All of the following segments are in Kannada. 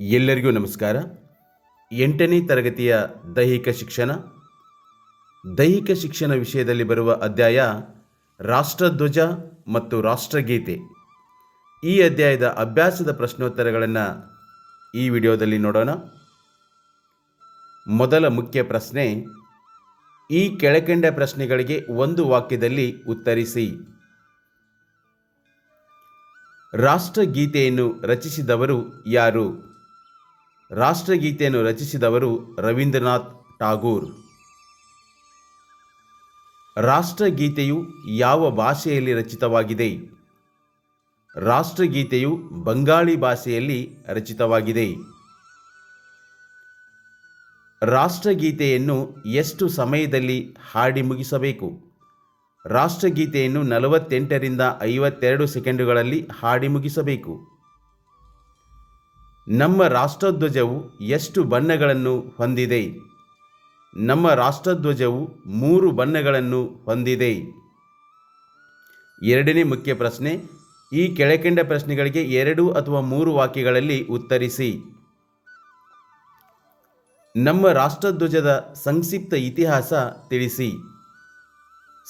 ಎಲ್ಲರಿಗೂ ನಮಸ್ಕಾರ. ಎಂಟನೇ ತರಗತಿಯ ದೈಹಿಕ ಶಿಕ್ಷಣ. ದೈಹಿಕ ಶಿಕ್ಷಣ ವಿಷಯದಲ್ಲಿ ಬರುವ ಅಧ್ಯಾಯ ರಾಷ್ಟ್ರಧ್ವಜ ಮತ್ತು ರಾಷ್ಟ್ರಗೀತೆ. ಈ ಅಧ್ಯಾಯದ ಅಭ್ಯಾಸದ ಪ್ರಶ್ನೋತ್ತರಗಳನ್ನು ಈ ವಿಡಿಯೋದಲ್ಲಿ ನೋಡೋಣ. ಮೊದಲ ಮುಖ್ಯ ಪ್ರಶ್ನೆ, ಈ ಕೆಳಕಂಡ ಪ್ರಶ್ನೆಗಳಿಗೆ ಒಂದು ವಾಕ್ಯದಲ್ಲಿ ಉತ್ತರಿಸಿ. ರಾಷ್ಟ್ರಗೀತೆಯನ್ನು ರಚಿಸಿದವರು ಯಾರು? ರಾಷ್ಟ್ರಗೀತೆಯನ್ನು ರಚಿಸಿದವರು ರವೀಂದ್ರನಾಥ್ ಟಾಗೂರ್ ರಾಷ್ಟ್ರಗೀತೆಯು ಯಾವ ಭಾಷೆಯಲ್ಲಿ ರಚಿತವಾಗಿದೆ? ರಾಷ್ಟ್ರಗೀತೆಯು ಬಂಗಾಳಿ ಭಾಷೆಯಲ್ಲಿ ರಚಿತವಾಗಿದೆ. ರಾಷ್ಟ್ರಗೀತೆಯನ್ನು ಎಷ್ಟು ಸಮಯದಲ್ಲಿ ಹಾಡಿ ಮುಗಿಸಬೇಕು? ರಾಷ್ಟ್ರಗೀತೆಯನ್ನು ನಲವತ್ತೆಂಟರಿಂದ ಐವತ್ತೆರಡು ಸೆಕೆಂಡುಗಳಲ್ಲಿ ಹಾಡಿ ಮುಗಿಸಬೇಕು. ನಮ್ಮ ರಾಷ್ಟ್ರಧ್ವಜವು ಎಷ್ಟು ಬಣ್ಣಗಳನ್ನು ಹೊಂದಿದೆ? ನಮ್ಮ ರಾಷ್ಟ್ರಧ್ವಜವು ಮೂರು ಬಣ್ಣಗಳನ್ನು ಹೊಂದಿದೆ. ಎರಡನೇ ಮುಖ್ಯ ಪ್ರಶ್ನೆ, ಈ ಕೆಳಕಂಡ ಪ್ರಶ್ನೆಗಳಿಗೆ ಎರಡು ಅಥವಾ ಮೂರು ವಾಕ್ಯಗಳಲ್ಲಿ ಉತ್ತರಿಸಿ. ನಮ್ಮ ರಾಷ್ಟ್ರಧ್ವಜದ ಸಂಕ್ಷಿಪ್ತ ಇತಿಹಾಸ ತಿಳಿಸಿ.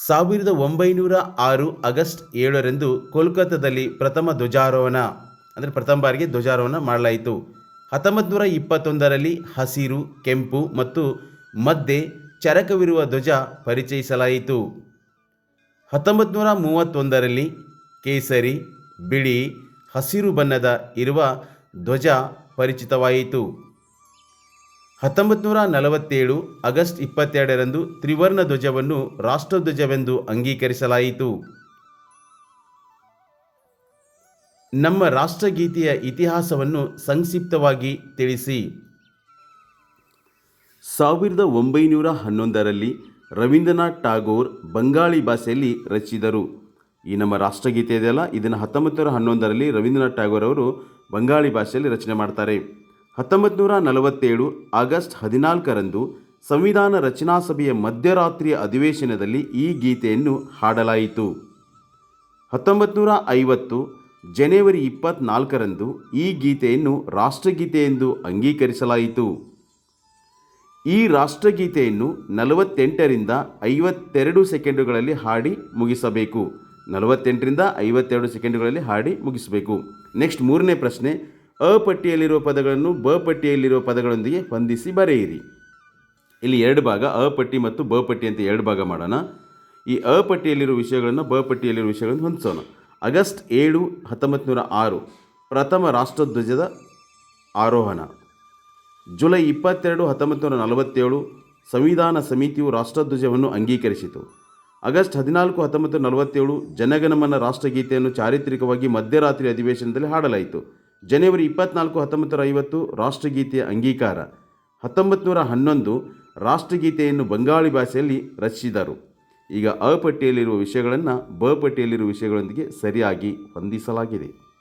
ಸಾವಿರದ ಒಂಬೈನೂರ ಆರು ಆಗಸ್ಟ್ ಏಳರಂದು ಕೋಲ್ಕತ್ತಾದಲ್ಲಿ ಪ್ರಥಮ ಧ್ವಜಾರೋಹಣ. ಅಂದರೆ ಪ್ರಥಮ ಬಾರಿಗೆ ಧ್ವಜಾರೋಹಣ ಮಾಡಲಾಯಿತು. ಹತ್ತೊಂಬತ್ತು ನೂರ ಇಪ್ಪತ್ತೊಂದರಲ್ಲಿ ಹಸಿರು, ಕೆಂಪು ಮತ್ತು ಮಧ್ಯೆ ಚರಕವಿರುವ ಧ್ವಜ ಪರಿಚಯಿಸಲಾಯಿತು. ಹತ್ತೊಂಬತ್ತು ನೂರ ಮೂವತ್ತೊಂದರಲ್ಲಿ ಕೇಸರಿ, ಬಿಳಿ, ಹಸಿರು ಬಣ್ಣದ ಇರುವ ಧ್ವಜ ಪರಿಚಿತವಾಯಿತು. ಹತ್ತೊಂಬತ್ತು ನೂರ ನಲವತ್ತೇಳು ಆಗಸ್ಟ್ ಇಪ್ಪತ್ತೆರಡರಂದು ತ್ರಿವರ್ಣ ಧ್ವಜವನ್ನು ರಾಷ್ಟ್ರಧ್ವಜವೆಂದು ಅಂಗೀಕರಿಸಲಾಯಿತು. ನಮ್ಮ ರಾಷ್ಟ್ರಗೀತೆಯ ಇತಿಹಾಸವನ್ನು ಸಂಕ್ಷಿಪ್ತವಾಗಿ ತಿಳಿಸಿ. ಸಾವಿರದ ಒಂಬೈನೂರ ಹನ್ನೊಂದರಲ್ಲಿ ರವೀಂದ್ರನಾಥ್ ಟಾಗೋರ್ ಬಂಗಾಳಿ ಭಾಷೆಯಲ್ಲಿ ರಚಿಸಿದರು. ಈ ನಮ್ಮ ರಾಷ್ಟ್ರಗೀತೆ ಇದೆಯಲ್ಲ? ಇದನ್ನು ಹತ್ತೊಂಬತ್ತು ನೂರ ಹನ್ನೊಂದರಲ್ಲಿ ರವೀಂದ್ರನಾಥ್ ಟಾಗೋರ್ ಅವರು ಬಂಗಾಳಿ ಭಾಷೆಯಲ್ಲಿ ರಚನೆ ಮಾಡ್ತಾರೆ. ಹತ್ತೊಂಬತ್ತು ನೂರ ನಲವತ್ತೇಳು ಆಗಸ್ಟ್ ಹದಿನಾಲ್ಕರಂದು ಸಂವಿಧಾನ ರಚನಾ ಸಭೆಯ ಮಧ್ಯರಾತ್ರಿಯ ಅಧಿವೇಶನದಲ್ಲಿ ಈ ಗೀತೆಯನ್ನು ಹಾಡಲಾಯಿತು. ಹತ್ತೊಂಬತ್ತು ನೂರ ಐವತ್ತು ಜನವರಿ ಇಪ್ಪತ್ನಾಲ್ಕರಂದು ಈ ಗೀತೆಯನ್ನು ರಾಷ್ಟ್ರಗೀತೆ ಎಂದು ಅಂಗೀಕರಿಸಲಾಯಿತು. ಈ ರಾಷ್ಟ್ರಗೀತೆಯನ್ನು ನಲವತ್ತೆಂಟರಿಂದ ಐವತ್ತೆರಡು ಸೆಕೆಂಡುಗಳಲ್ಲಿ ಹಾಡಿ ಮುಗಿಸಬೇಕು. ನಲವತ್ತೆಂಟರಿಂದ ಐವತ್ತೆರಡು ಸೆಕೆಂಡುಗಳಲ್ಲಿ ಹಾಡಿ ಮುಗಿಸಬೇಕು. ನೆಕ್ಸ್ಟ್ ಮೂರನೇ ಪ್ರಶ್ನೆ, ಅ ಪಟ್ಟಿಯಲ್ಲಿರುವ ಪದಗಳನ್ನು ಬ ಪಟ್ಟಿಯಲ್ಲಿರುವ ಪದಗಳೊಂದಿಗೆ ಹೊಂದಿಸಿ ಬರೆಯಿರಿ. ಇಲ್ಲಿ ಎರಡು ಭಾಗ, ಅ ಪಟ್ಟಿ ಮತ್ತು ಬ ಪಟ್ಟಿ ಅಂತ ಎರಡು ಭಾಗ ಮಾಡೋಣ. ಈ ಅ ಪಟ್ಟಿಯಲ್ಲಿರುವ ವಿಷಯಗಳನ್ನು ಬ ಪಟ್ಟಿಯಲ್ಲಿರುವ ವಿಷಯಗಳನ್ನು ಹೊಂದಿಸೋಣ. ಆಗಸ್ಟ್ ಏಳು ಹತ್ತೊಂಬತ್ತು ನೂರ ಆರು ಪ್ರಥಮ ರಾಷ್ಟ್ರಧ್ವಜದ ಆರೋಹಣ. ಜುಲೈ ಇಪ್ಪತ್ತೆರಡು ಹತ್ತೊಂಬತ್ತು ನೂರ ನಲವತ್ತೇಳು ಸಂವಿಧಾನ ಸಮಿತಿಯು ರಾಷ್ಟ್ರಧ್ವಜವನ್ನು ಅಂಗೀಕರಿಸಿತು. ಆಗಸ್ಟ್ ಹದಿನಾಲ್ಕು ಹತ್ತೊಂಬತ್ತು ನಲವತ್ತೇಳು ಜನಗಣಮನ ರಾಷ್ಟ್ರಗೀತೆಯನ್ನು ಚಾರಿತ್ರಿಕವಾಗಿ ಮಧ್ಯರಾತ್ರಿ ಅಧಿವೇಶನದಲ್ಲಿ ಹಾಡಲಾಯಿತು. ಜನವರಿ ಇಪ್ಪತ್ನಾಲ್ಕು ಹತ್ತೊಂಬತ್ತು ನೂರ ಐವತ್ತು ರಾಷ್ಟ್ರಗೀತೆಯ ಅಂಗೀಕಾರ. ಹತ್ತೊಂಬತ್ತು ನೂರ ಹನ್ನೊಂದು ರಾಷ್ಟ್ರಗೀತೆಯನ್ನು ಬಂಗಾಳಿ ಭಾಷೆಯಲ್ಲಿ ರಚಿಸಿದರು. ಈಗ ಅ ಪಟ್ಟಿಯಲ್ಲಿರುವ ವಿಷಯಗಳನ್ನು ಬ ಪಟ್ಟಿಯಲ್ಲಿರುವ ವಿಷಯಗಳೊಂದಿಗೆ ಸರಿಯಾಗಿ ಹೊಂದಿಸಲಾಗಿದೆ.